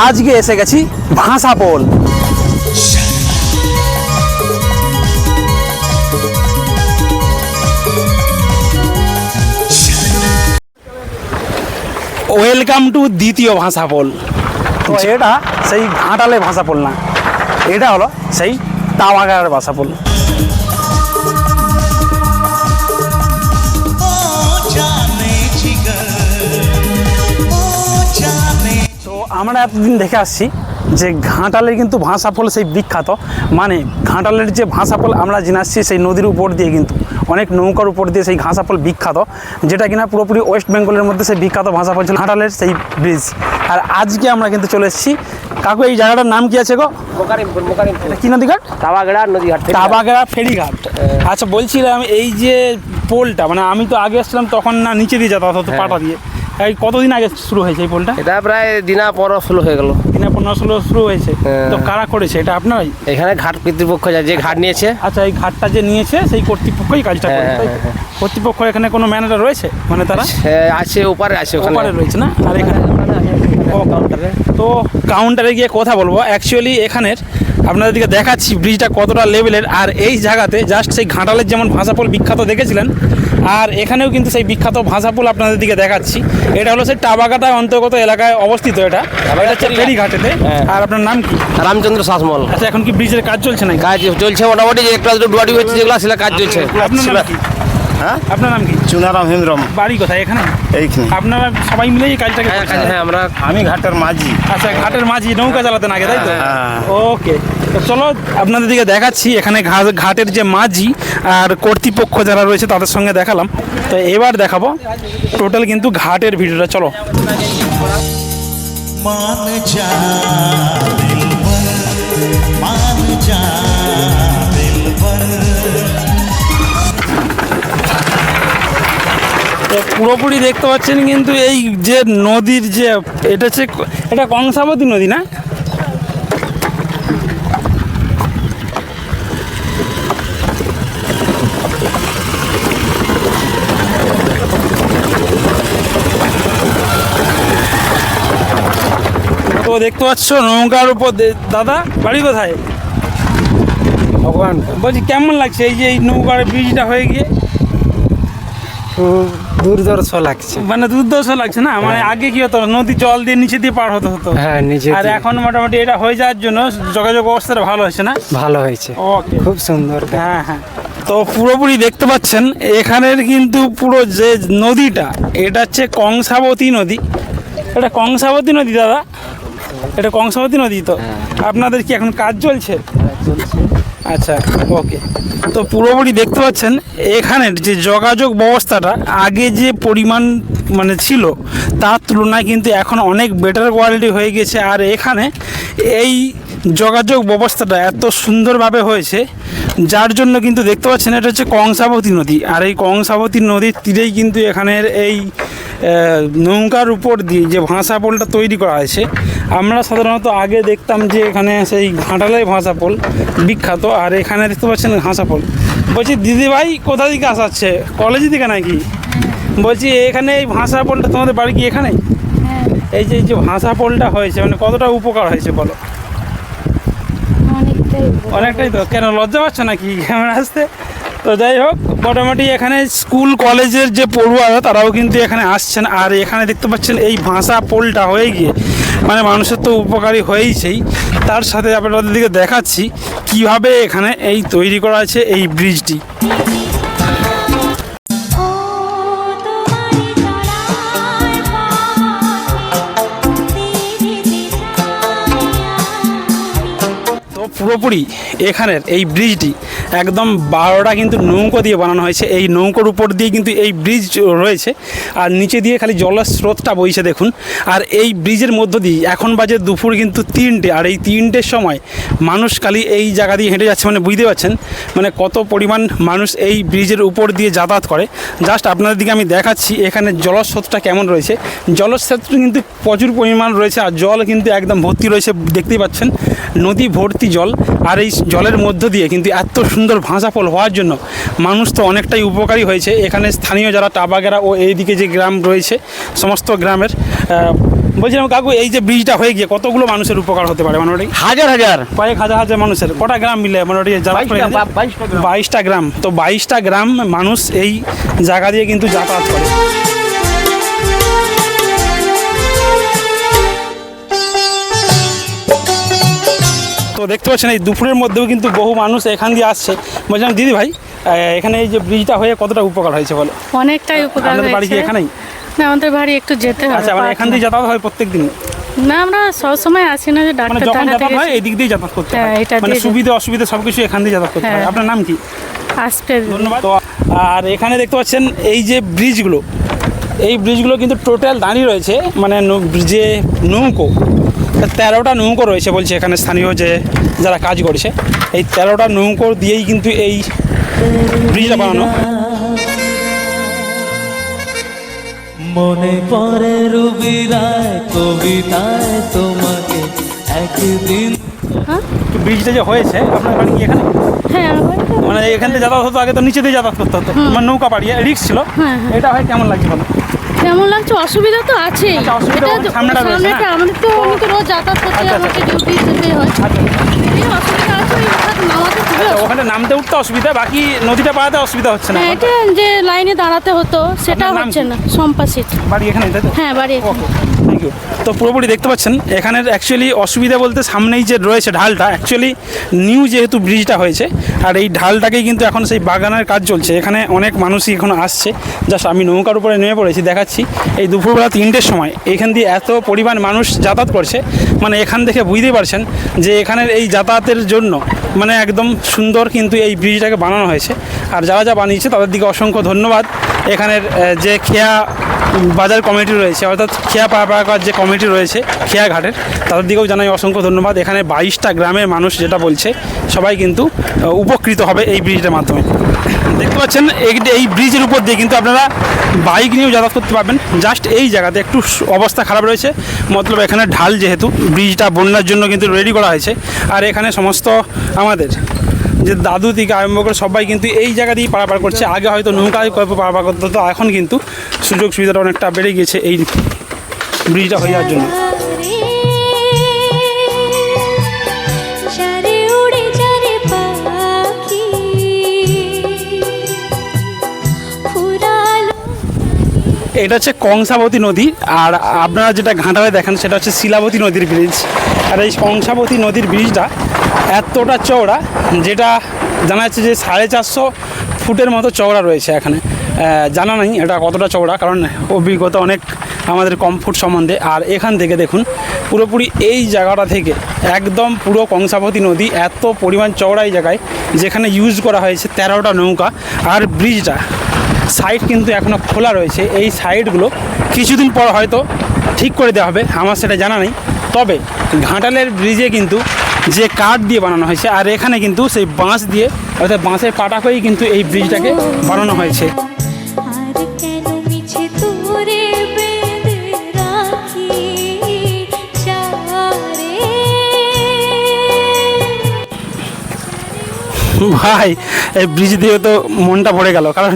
আজকে এসে গেছি ভাষাপোল ওয়েলকাম টু দ্বিতীয় ভাষাপোল তো এটা সেই ঘাটালে ভাষাপোল না। এটা হলো সেই তাওয়াগার ভাষাপোল जाने আমরা এতদিন দেখে আসছি যে ঘাটালের কিন্তু ভাষাফল সেই বিখ্যাত। মানে ঘাটালের যে ভাষাফল আমরা জেনে আসছি সেই নদীর উপর দিয়ে কিন্তু অনেক নৌকার উপর দিয়ে সেই ঘাসাফল বিখ্যাত যেটা কিনা পুরোপুরি ওয়েস্ট বেঙ্গলের মধ্যে সেই বিখ্যাত ভাষাফল ছিল ঘাটালের সেই ব্রিজ আর আজকে আমরা কিন্তু চলে এসেছি। কাকু এই জায়গাটার নাম কি আছে গো? কি নদীঘাট? তাওয়াগড়া নদীঘাট থেকে। টাবাগড়া ফেরিঘাট। আচ্ছা বলছিলাম এই যে পোলটা মানে আমি তো আগে এসেছিলাম তখন না নিচে দিয়ে যেত হতো পাটা দিয়ে। এই কতদিন আগে শুরু হয়েছে এই পোলটা? এটা প্রায় দিনা পর শুরু হয়ে গেল। কিনা পনেরো ষোলো শুরু হয়েছে। হ্যাঁ। তো কারা করেছে? এটা আপনারাই? এখানে ঘাট কর্তৃপক্ষ যা যে ঘাট নিয়েছে। আচ্ছা এই ঘাটটা যে নিয়েছে সেই কর্তৃপক্ষই কাজটা হ্যাঁ, তো? হ্যাঁ, কর্তৃপক্ষ এখানে কোনো ম্যানেজার রয়েছে? মানে তারা? আছে ওপারে আছে ওখানে। ওপারে রয়েছে না? আর এখানে তো কাউন্টারে গিয়ে কথা বলব। অ্যাকচুয়ালি এখানের আপনাদের দিকে দেখাচ্ছি ব্রিজটা কতটা লেভেলের আর এই জায়গাতে জাস্ট সেই ঘাটালের যেমন ভাষাপোল বিখ্যাত দেখেছিলেন আর এখানেও কিন্তু সেই বিখ্যাত ভাষাপোল আপনাদের দিকে দেখাচ্ছি। এটা হলো সেই টাবাকাটা অন্তর্গত এলাকায় অবস্থিত এটা। এটা হচ্ছে ফেরিঘাটেতে। হ্যাঁ। আর আপনার নাম কি? রামচন্দ্র শাসমল। আচ্ছা এখন কি ব্রিজের কাজ চলছে না কাজ চলছে মোটামুটি যে একটা দুটো ডুয়াডি হচ্ছে যেগুলো সেগুলো কাজ চলছে। আপনার হ্যাঁ আপনার নাম কি চুনারাম হেমব্রম বাড়ি কোথায় এখানে এইখানে আপনারা সবাই মিলে এই কাজটাকে হ্যাঁ, করছেন? কাজ- হ্যাঁ আমরা আমি ঘাটের মাঝি আচ্ছা ঘাটের মাঝি নৌকা চালাতেন আগে তাই তো হ্যাঁ। ওকে তো চলো আপনাদের দিকে দেখাচ্ছি এখানে ঘা- ঘাটের যে মাঝি আর কর্তৃপক্ষ যারা রয়েছে তাদের সঙ্গে দেখালাম তো এবার দেখাবো টোটাল কিন্তু ঘাটের ভিডিওটা চলো मान जा दिल पर मान जा दिल पर পুরোপুরি দেখতে পাচ্ছেন কিন্তু এই যে নদীর যে এটা হচ্ছে এটা কংসাবতী নদী না? তো দেখতে পাচ্ছ নৌকার উপর দাদা বাড়ি কোথায়? ভগবান। বলছি কেমন লাগছে এই যে এই নৌকার ব্রিজটা হয়ে গিয়ে? দুর্দর্শ লাগছে। মানে লাগছে না? মানে আগে কি হতো? নদী জল দিয়ে নিচে দিয়ে পার হতে হতো। হ্যাঁ নিজে আর এখন মোটামুটি এটা হয়ে যাওয়ার জন্য যোগাযোগ অবস্থাটা ভালো হয়েছে না? ভালো হয়েছে। ওকে খুব সুন্দর। হ্যাঁ হ্যাঁ। তো পুরোপুরি দেখতে পাচ্ছেন এখানের কিন্তু পুরো যে নদীটা এটা হচ্ছে কংসাবতী নদী। এটা কংসাবতী নদী দাদা। এটা কংসাবতী নদী তো। আপনাদের কি এখন কাজ চলছে? আচ্ছা ওকে তো পুরোপুরি দেখতে পাচ্ছেন এখানের যে যোগাযোগ ব্যবস্থাটা আগে যে পরিমাণ মানে ছিল, তার তুলনায় কিন্তু এখন অনেক বেটার কোয়ালিটি হয়ে গেছে। আর এখানে এই যোগাযোগ ব্যবস্থাটা এত সুন্দরভাবে হয়েছে, যার জন্য কিন্তু দেখতে পাচ্ছেন এটা হচ্ছে কংসাবতী নদী। আর এই কংসাবতী নদীর তীরেই কিন্তু এখানের এই নৌকার উপর দিয়ে যে ভাষা পোলটা তৈরি করা হয়েছে আমরা সাধারণত আগে দেখতাম যে এখানে সেই ঘাটালের ভাষা পোল বিখ্যাত। আর এখানে দেখতে পাচ্ছেন ঘাসা পোল। বলছি দিদিভাই কোথা থেকে আসাচ্ছে? কলেজ থেকে নাকি? বলছি এখানে এই ভাষা পোলটা তোমাদের বাড়ি কি এখানে? এই যে এই যে ভাষা পোলটা হয়েছে মানে কতটা উপকার হয়েছে বলো? অনেকটাই তো। কেন লজ্জা পাচ্ছ নাকি ক্যামেরা আসতে? তো যাই হোক মোটামুটি এখানে স্কুল কলেজের যে পড়ুয়ারা তারাও কিন্তু এখানে আসছেন। আর এখানে দেখতে পাচ্ছেন এই ভাষা পোলটা হয়ে গিয়ে মানে মানুষের তো উপকারী হয়েইছেই। তার সাথে আপনাদের দিকে দেখাচ্ছি, কীভাবে এখানে এই তৈরি করা আছে এই ব্রিজটি। পুরোপুরি এখানের এই ব্রিজটি একদম বারোটা কিন্তু নৌকো দিয়ে বানানো হয়েছে। এই নৌকোর উপর দিয়ে কিন্তু এই ব্রিজ রয়েছে। আর নিচে দিয়ে খালি জলের স্রোতটা বইছে দেখুন। আর এই ব্রিজের মধ্য দিয়ে এখন বাজে দুপুর কিন্তু তিনটে। আর এই তিনটের সময় মানুষ খালি এই জায়গা দিয়ে হেঁটে যাচ্ছে মানে বুঝতে পারছেন? মানে কত পরিমাণ মানুষ এই ব্রিজের উপর দিয়ে যাতায়াত করে। জাস্ট আপনাদের দিকে আমি দেখাচ্ছি এখানে জলস্রোতটা কেমন রয়েছে। জলস্রোতটা কিন্তু প্রচুর পরিমাণ রয়েছে। আর জল কিন্তু একদম ভর্তি রয়েছে, দেখতেই পাচ্ছেন। নদী ভর্তি জল। আর এই জলের মধ্য দিয়ে কিন্তু এত সুন্দর ভাষাফল হওয়ার জন্য মানুষ তো অনেকটাই উপকারী হয়েছে। এখানে স্থানীয় যারা টাবাগেরা ও এইদিকে যে গ্রাম রয়েছে সমস্ত গ্রামের বলছিলাম কাকু এই যে ব্রিজটা হয়ে গিয়ে কতগুলো মানুষের উপকার হতে পারে মোটামুটি? হাজার হাজার। কয়েক হাজার হাজার মানুষের কটা গ্রাম মিলে মোটামুটি গ্রাম। বাইশটা গ্রাম। তো বাইশটা গ্রাম মানুষ এই জায়গা দিয়ে কিন্তু যাতায়াত করে। তো দেখতে পাচ্ছেন এই দুপুরের মধ্যেও কিন্তু বহু মানুষ এখান দিয়ে আসছে। বলছিলাম দিদি ভাই এখানে এই যে ব্রিজটা হয়ে কতটা উপকার হয়েছে বলো? অনেকটাই উপকার বাড়ি কি এখানেই? না আমাদের বাড়ি একটু যেতে হবে আচ্ছা মানে এখান দিয়ে যাতায়াত হয় প্রত্যেক দিন না আমরা সবসময় আসি না যে মানে ডাক্তার যখন দেখাতে হয় এই দিক দিয়ে যাতায়াত করতে হ্যাঁ, হয় মানে সুবিধা অসুবিধা সব কিছু এখান দিয়ে যাতায়াত করতে হয়। হ্যাঁ। আপনার নাম কি? আসতে ধন্যবাদ। আর এখানে দেখতে পাচ্ছেন এই যে ব্রিজগুলো। এই ব্রিজগুলো কিন্তু টোটাল দাঁড়িয়ে রয়েছে মানে যে নৌকো। তেরোটা নৌকো রয়েছে বলছে এখানে স্থানীয় যে যারা কাজ করছে। এই তেরোটা নৌকো দিয়েই কিন্তু এই ব্রিজটা বানানো। মনে পড়ে রুবিরায় কবিতায় তোমাকে একদিন ব্রিজটা যে হয়েছে আপনার বাড়ি এখানে? হ্যাঁ মানে এখান থেকে যাতায়াত হতো আগে তো নিচে দিয়ে যাতায়াত করতে হতো। মানে নৌকা পাড়িয়ে রিক্স ছিল। হ্যাঁ, হ্যাঁ। এটা হয় কেমন লাগছে বলো? কেমন লাগছে? অসুবিধা তো আছে আচ্ছা, সামনেটা রয়েছে আমাদের তো আমি তো রোজ যাতায়াত করতে আমাকে ডিউটি যেতে হয় আচ্ছা অসুবিধা আছে নামাতে খুবই আচ্ছা। ওখানে নামতে উঠতে অসুবিধা বাকি নদীটা পাড়াতে অসুবিধা হচ্ছে না হ্যাঁ এটা যে লাইনে দাঁড়াতে হতো সেটা হচ্ছে না সম্পাসিত বাড়ি এখানে হ্যাঁ বাড়ি থ্যাংক ইউ তো পুরোপুরি দেখতে পাচ্ছেন, এখানের অ্যাকচুয়ালি অসুবিধা বলতে সামনেই যে রয়েছে ঢালটা অ্যাকচুয়ালি নিউ যেহেতু ব্রিজটা হয়েছে, আর এই ঢালটাকেই কিন্তু এখন সেই বাগানের কাজ চলছে। এখানে অনেক মানুষই এখন আসছে জাস্ট আমি নৌকার উপরে নেমে পড়েছি, দেখাচ্ছি। এই দুপুরবেলা তিনটের সময়, এখান দিয়ে এত পরিমাণ মানুষ যাতায়াত করছে মানে এখান থেকে বুঝতেই পারছেন যে এখানের এই যাতায়াতের জন্য মানে একদম সুন্দর কিন্তু এই ব্রিজটাকে বানানো হয়েছে। আর যারা যা বানিয়েছে তাদের দিকে অসংখ্য ধন্যবাদ। এখানের যে খেয়া বাজার কমিটি রয়েছে, অর্থাৎ খেয়া পাড়াপাড়াকার যে কমিটি রয়েছে খেয়া ঘাটের তাদের দিকেও জানাই অসংখ্য ধন্যবাদ। এখানে বাইশটা গ্রামের মানুষ যেটা বলছে, সবাই কিন্তু উপকৃত হবে এই ব্রিজটার মাধ্যমে। দেখতে পাচ্ছেন, এই- ব্রিজের উপর দিয়ে কিন্তু আপনারা বাইক নিয়েও যাতায়াত করতে পারবেন। জাস্ট এই জায়গাতে একটু অবস্থা খারাপ রয়েছে। মতলব এখানে ঢাল যেহেতু, ব্রিজটা বন্যার জন্য কিন্তু রেডি করা হয়েছে। আর এখানে সমস্ত আমাদের যে দাদু থেকে আরম্ভ করে সবাই কিন্তু এই জায়গা দিয়েই পারাপার করছে। আগে হয়তো নৌকায় পারাপার করতে এখন কিন্তু সুযোগ সুবিধাটা অনেকটা বেড়ে গিয়েছে এই ব্রিজটা হয়ে যাওয়ার জন্য। এটা হচ্ছে কংসাবতী নদী আর আপনারা যেটা ঘাটালে দেখেন সেটা হচ্ছে শিলাবতী নদীর ব্রিজ আর এই কংসাবতী নদীর ব্রিজটা এতটা চওড়া যেটা জানা যাচ্ছে যে সাড়ে চারশো ফুটের মতো চওড়া রয়েছে এখানে। জানা নেই এটা কতটা চওড়া কারণ অভিজ্ঞতা অনেক আমাদের কম ফুট সম্বন্ধে। আর এখান থেকে দেখুন, পুরোপুরি এই জায়গাটা থেকে একদম পুরো কংসাবতী নদী, এত পরিমাণ চওড়াই জায়গায়, যেখানে ইউজ করা হয়েছে তেরোটা নৌকা আর ব্রিজটা সাইড কিন্তু এখনও খোলা রয়েছে। এই সাইডগুলো কিছুদিন পর হয়তো ঠিক করে দেওয়া হবে, আমার সেটা জানা নেই। তবে ঘাটালের ব্রিজে কিন্তু যে কাঠ দিয়ে বানানো হয়েছে, আর এখানে কিন্তু সেই বাঁশ দিয়ে, অর্থাৎ বাঁশের পাটা করেই কিন্তু এই ব্রিজটাকে বানানো হয়েছে। ভাই, এই ব্রিজ দিয়ে তো মনটা পড়ে গেল। কারণ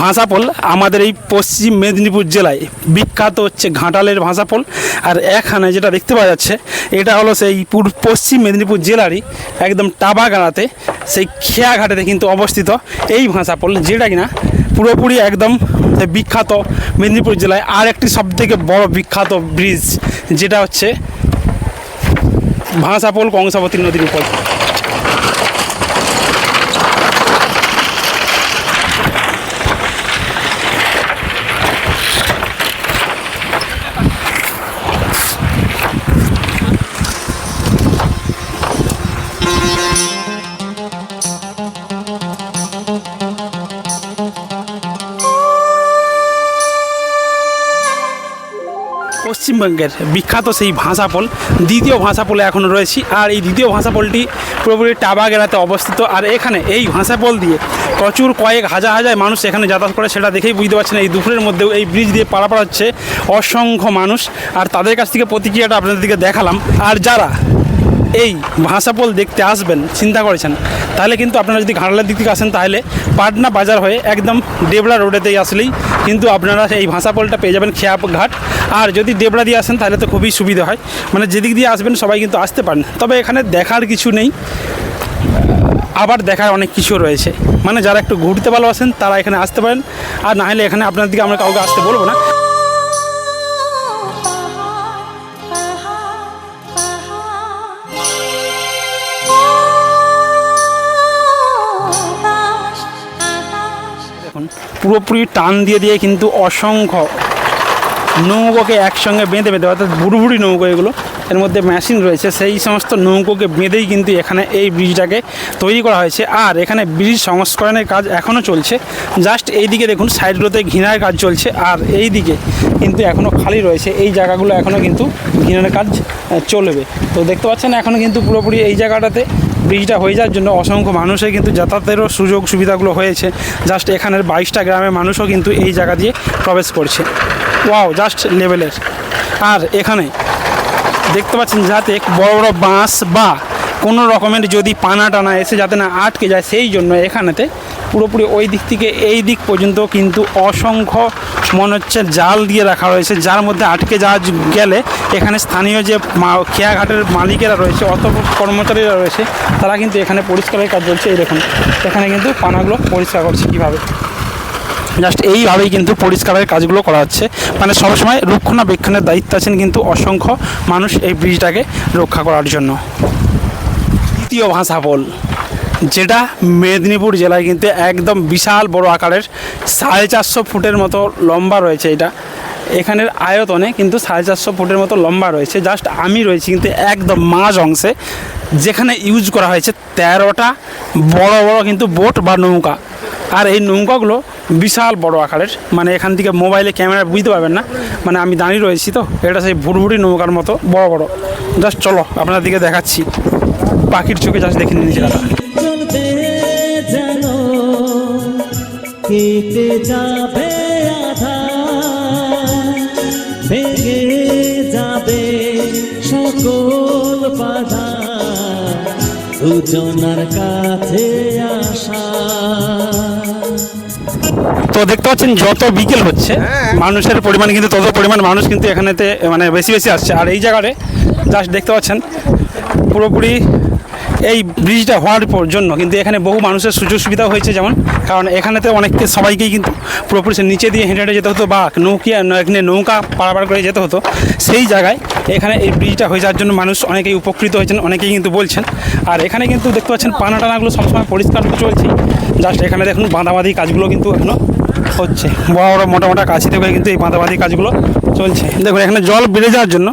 ভাষাপোল আমাদের এই পশ্চিম মেদিনীপুর জেলায় বিখ্যাত হচ্ছে ঘাটালের ভাষাপোল আর এখানে যেটা দেখতে পাওয়া যাচ্ছে, এটা হলো সেই পশ্চিম মেদিনীপুর জেলারই একদম টাবাগাড়াতে, সেই খেয়াঘাটেতে কিন্তু অবস্থিত এই ভাষাপোল যেটা কিনা পুরোপুরি একদম বিখ্যাত মেদিনীপুর জেলায় আর একটি সবথেকে বড় বিখ্যাত ব্রিজ, যেটা হচ্ছে ভাষাপোল কংসাবতী নদীর উপর। পশ্চিমবঙ্গের বিখ্যাত সেই ভাষাপোল, দ্বিতীয় ভাষাপোলে এখনও রয়েছি। আর এই দ্বিতীয় ভাষাপোলটি পুরোপুরি টাবাগেরাতে অবস্থিত। আর এখানে এই ভাষাপোল দিয়ে প্রচুর কয়েক হাজার হাজার মানুষ এখানে যাতায়াত করে, সেটা দেখেই বুঝতে পারছেন এই দুপুরের মধ্যেও এই ব্রিজ দিয়ে পারাপার হচ্ছে অসংখ্য মানুষ। আর তাদের কাছ থেকে প্রতিক্রিয়াটা আপনাদের দিকে দেখালাম। আর যারা এই ভাষাপোল দেখতে আসবেন, চিন্তা করেছেন, তাহলে কিন্তু আপনারা যদি ঘাটালের দিক থেকে আসেন, তাহলে পাটনা বাজার হয়ে একদম ডেবলা রোডেতেই আসলেই কিন্তু আপনারা এই ভাষাপোলটা পেয়ে যাবেন খেয়াঘাট আর যদি দেবড়া দিয়ে আসেন, তাহলে তো খুবই সুবিধা হয়। মানে যেদিক দিয়ে আসবেন, সবাই কিন্তু আসতে পারেন। তবে এখানে দেখার কিছু নেই। আবার দেখার অনেক কিছু রয়েছে। মানে যারা একটু ঘুরতে ভালোবাসেন, তারা এখানে আসতে পারেন। আর না হলে এখানে আপনার দিকে আমরা কাউকে আসতে বলব না। পুরোপুরি টান দিয়ে দিয়ে কিন্তু অসংখ্য নৌকোকে একসঙ্গে বেঁধে বেঁধে, অর্থাৎ বুড়ি বুড়ি নৌকো এগুলো, এর মধ্যে মেশিন রয়েছে। সেই সমস্ত নৌকোকে বেঁধেই কিন্তু এখানে এই ব্রিজটাকে তৈরি করা হয়েছে। আর এখানে ব্রিজ সংস্করণের কাজ এখনও চলছে। জাস্ট এই দিকে দেখুন, সাইডগুলোতে ঘিনার কাজ চলছে। আর এই দিকে কিন্তু এখনও খালি রয়েছে। এই জায়গাগুলো এখনও কিন্তু ঘিনার কাজ চলবে। তো দেখতে পাচ্ছেন এখনও কিন্তু পুরোপুরি এই জায়গাটাতে ব্রিজটা হয়ে যাওয়ার জন্য অসংখ্য মানুষের কিন্তু যাতায়াতেরও সুযোগ সুবিধাগুলো হয়েছে। জাস্ট এখানের বাইশটা গ্রামের মানুষও কিন্তু এই জায়গা দিয়ে প্রবেশ করছে। ওয়াও, জাস্ট লেভেলের। আর এখানে দেখতে পাচ্ছেন যাতে বড় বড় বাঁশ বা কোনো রকমের যদি পানা টানা এসে যাতে না আটকে যায়, সেই জন্য এখানেতে পুরোপুরি ওই দিক থেকে এই দিক পর্যন্ত কিন্তু অসংখ্য, মনে হচ্ছে জাল দিয়ে রাখা রয়েছে, যার মধ্যে আটকে যাওয়া গেলে এখানে স্থানীয় যে খেয়াঘাটের মালিকেরা রয়েছে অত কর্মচারীরা রয়েছে, তারা কিন্তু এখানে পরিষ্কারের কাজ চলছে। এই দেখুন, এখানে কিন্তু পানাগুলো পরিষ্কার করছে কীভাবে। জাস্ট এইভাবেই কিন্তু পরিষ্কারের কাজগুলো করা হচ্ছে। মানে সবসময় রক্ষণাবেক্ষণের দায়িত্ব আছেন কিন্তু অসংখ্য মানুষ এই ব্রিজটাকে রক্ষা করার জন্য। দ্বিতীয় ভাষা পোল যেটা মেদিনীপুর জেলায় কিন্তু একদম বিশাল বড় আকারের সাড়ে চারশো ফুটের মতো লম্বা রয়েছে এটা। এখানের আয়তনে কিন্তু সাড়ে চারশো ফুটের মতো লম্বা রয়েছে। জাস্ট আমি রয়েছি কিন্তু একদম মাঝ অংশে, যেখানে ইউজ করা হয়েছে তেরোটা বড় বড় কিন্তু বোট বা নৌকা। আর এই নৌকাগুলো বিশাল বড় আকারের মানে এখান থেকে মোবাইলে ক্যামেরা বুঝতে পারবেন না মানে আমি দাঁড়িয়ে রয়েছি তো, এটা সেই ভুটভুটি নৌকার মতো, বড় বড়। জাস্ট চলো আপনার দিকে দেখাচ্ছি। পাখির চোখে জাস্ট দেখে জায়গাটা যেন কেটে যাবে আধা ভেঙে যাবে সকল বাধা। দুজনার কাছে আসা। তো দেখতে পাচ্ছেন যত বিকেল হচ্ছে মানুষের পরিমাণ কিন্তু তত পরিমাণ মানুষ কিন্তু এখানেতে মানে বেশি বেশি আসছে। আর এই জায়গায় জাস্ট দেখতে পাচ্ছেন পুরোপুরি এই ব্রিজটা হওয়ার জন্য কিন্তু এখানে বহু মানুষের সুযোগ সুবিধা হয়েছে যেমন, কারণ এখানেতে অনেককে সবাইকেই কিন্তু পুরোপুরি নিচে দিয়ে হেঁটে হেঁটে যেতে হতো বা নৌকিয়া এখানে নৌকা পারাপার করে যেতে হতো। সেই জায়গায় এখানে এই ব্রিজটা হয়ে যাওয়ার জন্য মানুষ অনেকেই উপকৃত হয়েছেন, অনেকেই কিন্তু বলছেন। আর এখানে কিন্তু দেখতে পাচ্ছেন পানা টানাগুলো সবসময় পরিষ্কার চলছে। জাস্ট এখানে দেখুন বাঁধাবাঁধি কাজগুলো কিন্তু এখনও হচ্ছে। বড় বড় মোটা মোটা কাছি থেকে কিন্তু এই বাঁধাবাঁধি কাজগুলো চলছে। দেখুন, এখানে জল বেড়ে যাওয়ার জন্য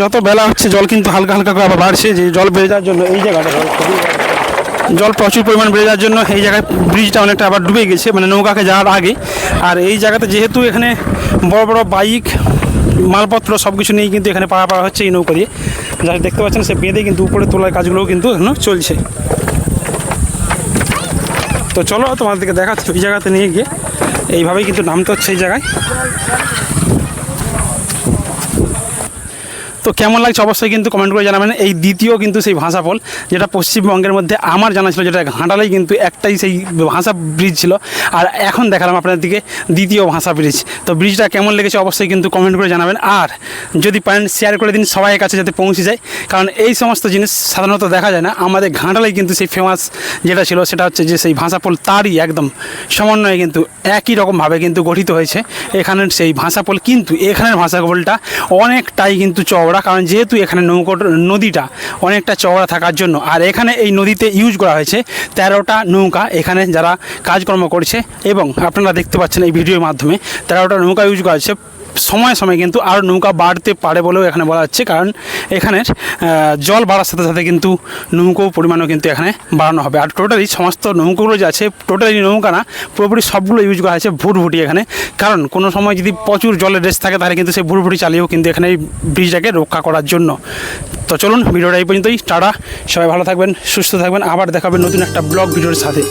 যত বেলা হচ্ছে, জল কিন্তু হালকা হালকা করে আবার বাড়ছে। যে জল বেড়ে যাওয়ার জন্য এই জায়গাটা জল প্রচুর পরিমাণ বেড়ে যাওয়ার জন্য এই জায়গায় ব্রিজটা অনেকটা আবার ডুবে গেছে মানে নৌকাকে যাওয়ার আগে। আর এই জায়গাতে যেহেতু এখানে বড় বড় বাইক, মালপত্র সব কিছু নিয়ে কিন্তু এখানে পাড়া পাড়া হচ্ছে এই নৌকা দিয়ে। যা দেখতে পাচ্ছেন, সে বেঁধে কিন্তু উপরে তোলার কাজগুলোও কিন্তু এখনও চলছে। তো চলো, তোমাদেরকে দেখাচ্ছি ওই জায়গাতে নিয়ে গিয়ে। এইভাবেই কিন্তু নামতে হচ্ছে এই জায়গায়। তো কেমন লাগছে অবশ্যই কিন্তু কমেন্ট করে জানাবেন। এই দ্বিতীয় কিন্তু সেই ভাষা পোল যেটা পশ্চিমবঙ্গের মধ্যে আমার জানা ছিল, যেটা ঘাটালেই কিন্তু একটাই সেই ভাষা ব্রিজ ছিল। আর এখন দেখালাম আপনাদের দিকে দ্বিতীয় ভাষা ব্রিজ তো ব্রিজটা কেমন লেগেছে অবশ্যই কিন্তু কমেন্ট করে জানাবেন। আর যদি পারেন শেয়ার করে দিন সবাইয়ের কাছে যাতে পৌঁছে যায়। কারণ এই সমস্ত জিনিস সাধারণত দেখা যায় না। আমাদের ঘাটালেই কিন্তু সেই ফেমাস যেটা ছিল, সেটা হচ্ছে যে সেই ভাষা পোল তারই একদম সমন্বয়ে কিন্তু একই রকমভাবে কিন্তু গঠিত হয়েছে। এখানের সেই ভাষা পোল কিন্তু এখানের ভাষা পোলটা অনেকটাই কিন্তু চওড়া। কারণ যেহেতু এখানে নৌকো, নদীটা অনেকটা চওড়া থাকার জন্য, আর এখানে এই নদীতে ইউজ করা হয়েছে তেরোটা নৌকা, এখানে যারা কাজকর্ম করছে এবং আপনারা দেখতে পাচ্ছেন এই ভিডিওর মাধ্যমে তেরোটা নৌকা ইউজ করা হয়েছে। সময় সময় কিন্তু আরও নৌকা বাড়তে পারে বলেও এখানে বলা হচ্ছে। কারণ এখানের জল বাড়ার সাথে সাথে কিন্তু নৌকো পরিমাণও কিন্তু এখানে বাড়ানো হবে। আর টোটালি সমস্ত নৌকোগুলো যে আছে টোটালি নৌকা না, পুরোপুরি সবগুলো ইউজ করা হয়েছে ভুটভুটি এখানে। কারণ কোনো সময় যদি প্রচুর জলের রেস থাকে, তাহলে কিন্তু সেই ভুটভুটি চালিয়েও কিন্তু এখানে এই ব্রিজটাকে রক্ষা করার জন্য। তো চলুন, ভিডিওটা এই পর্যন্তই। টাটা। সবাই ভালো থাকবেন, সুস্থ থাকবেন। আবার দেখাবেন নতুন একটা ব্লগ ভিডিওর সাথে।